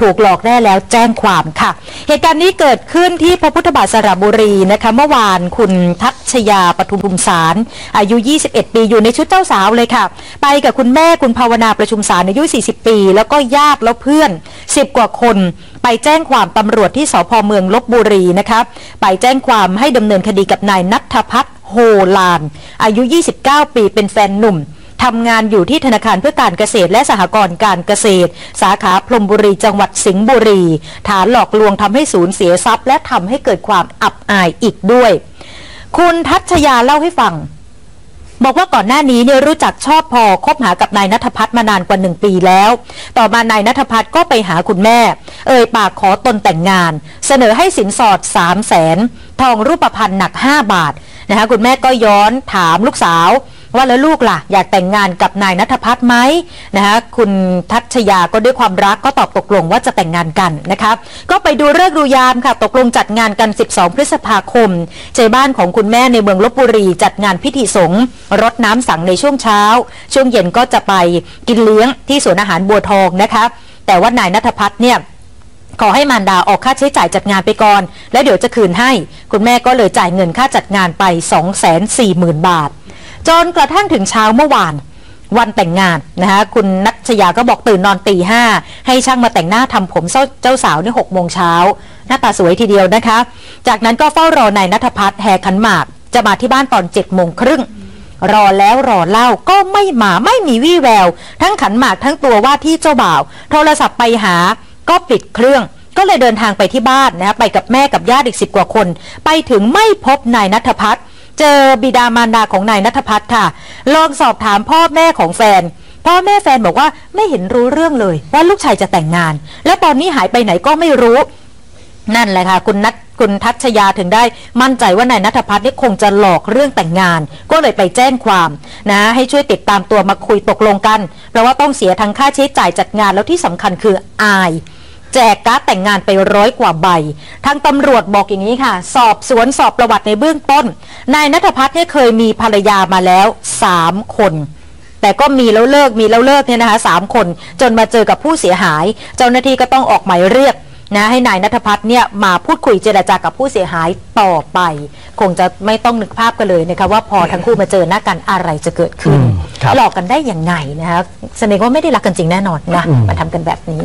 ถูกหลอกแน่แล้วแจ้งความค่ะ เหตุการณ์นี้เกิดขึ้นที่พระพุทธบาทสระบุรีนะคะ เมื่อวานคุณทัชยาปทุมภูมิสาร อายุ 21 ปีอยู่ในชุดเจ้าสาวเลยค่ะ ไปกับคุณแม่คุณภาวนาประชุมสารอายุ 40 ปี แล้วก็ญาติแล้วเพื่อน 10 กว่าคน ไปแจ้งความตำรวจที่สพเมืองลบบุรีนะคะไปแจ้งความให้ดำเนินคดีกับนายนัทพัฒน์โฮลาน อายุ 29 ปีเป็นแฟนหนุ่ม ทำงานอยู่ที่ธนาคารเพื่อการเกษตรและสหกรณ์การเกษตร สาขาพรมบุรีจังหวัดสิงห์บุรี ฐานหลอกลวงทำให้สูญเสียทรัพย์ และทำให้เกิดความอับอายอีกด้วย คุณทัชยาเล่าให้ฟังบอกว่าก่อนหน้านี้เนี่ยรู้จักชอบพอคบหากับนายนัทพัฒน์มานานกว่าหนึ่งปีแล้ว ต่อมานายนัทพัฒน์ก็ไปหาคุณแม่ เอ่ยปากขอตนแต่งงาน เสนอให้สินสอด3 0 0แสนทองรูปพรรณหนัก 5 บาทนะคะคุณแม่ก็ย้อนถามลูกสาว ว่าแล้วลูกล่ะ อยากแต่งงานกับนายนัทพัฒน์ไหมนะคะคุณทัชยาก็ด้วยความรักก็ตอบตกลงว่าจะแต่งงานกันนะคะก็ไปดูเรื่องดูยามค่ะ ตกลงจัดงานกัน 12 พฤษภาคมใจบ้านของคุณแม่ในเมืองลบบุรี จัดงานพิธีสงฆ์รดน้ำสังในช่วงเช้า ช่วงเย็นก็จะไปกินเลี้ยงที่สวนอาหารบัวทองนะคะแต่ว่านายนัทพัฒน์เนี่ยขอให้มารดาออกค่าใช้จ่ายจัดงานไปก่อน แล้วเดี๋ยวจะคืนให้ คุณแม่ก็เลยจ่ายเงินค่าจัดงานไป 240,000 บาท จนกระทั่งถึงเช้าเมื่อวานวันแต่งงานนะคะคุณนัชยาก็บอกตื่นนอนตีห้าให้ช่างมาแต่งหน้าทำผมเจ้าสาวนี่หกโมงเช้าหน้าตาสวยทีเดียวนะคะ จากนั้นก็เฝ้ารอนายนัทพัฒน์แห่ขันหมาก จะมาที่บ้านตอนเจ็ดโมงครึ่งรอแล้วรอเล่าก็ไม่มาไม่มีวี่แวว ทั้งขันหมากทั้งตัวว่าที่เจ้าบ่าว โทรศัพท์ไปหาก็ปิดเครื่องก็เลยเดินทางไปที่บ้านนะไปกับแม่กับญาติอีกสิบกว่าคน ไปถึงไม่พบนายนัทพัฒน์ เจอบิดามารดาของนายนัทพัฒน์ค่ะ ลองสอบถามพ่อแม่ของแฟน พ่อแม่แฟนบอกว่าไม่เห็นรู้เรื่องเลย ว่าลูกชายจะแต่งงาน และตอนนี้หายไปไหนก็ไม่รู้ นั่นแหละค่ะ คุณนัทคุณทัชยาถึงได้มั่นใจว่านายนัทพัฒน์นี่คงจะหลอกเรื่องแต่งงาน ก็เลยไปแจ้งความนะ ให้ช่วยติดตามตัวมาคุยตกลงกัน เพราะว่าต้องเสียทั้งค่าใช้จ่ายจัดงานแล้วที่สำคัญคืออาย แจกการ์ดแต่งงานไปร้อยกว่าใบ ทางตำรวจบอกอย่างนี้ค่ะ สอบสวนสอบประวัติในเบื้องต้น นายนัทพัฒน์เนี่ยเคยมีภรรยามาแล้วสามคนแต่ก็มีแล้วเลิกมีแล้วเลิกเนี่ยนะคะสามคนจนมาเจอกับผู้เสียหาย เจ้าหน้าที่ก็ต้องออกหมายเรียกนะให้นายนัทพัฒน์เนี่ยมาพูดคุยเจรจากับผู้เสียหายต่อไป คงจะไม่ต้องนึกภาพกันเลยนะคะว่าพอทั้งคู่มาเจอหน้ากันอะไรจะเกิดขึ้นอืมครับหลอกกันได้ยังไงนะคะแสดงว่าไม่ได้รักกันจริงแน่นอนนะมาทำกันแบบนี้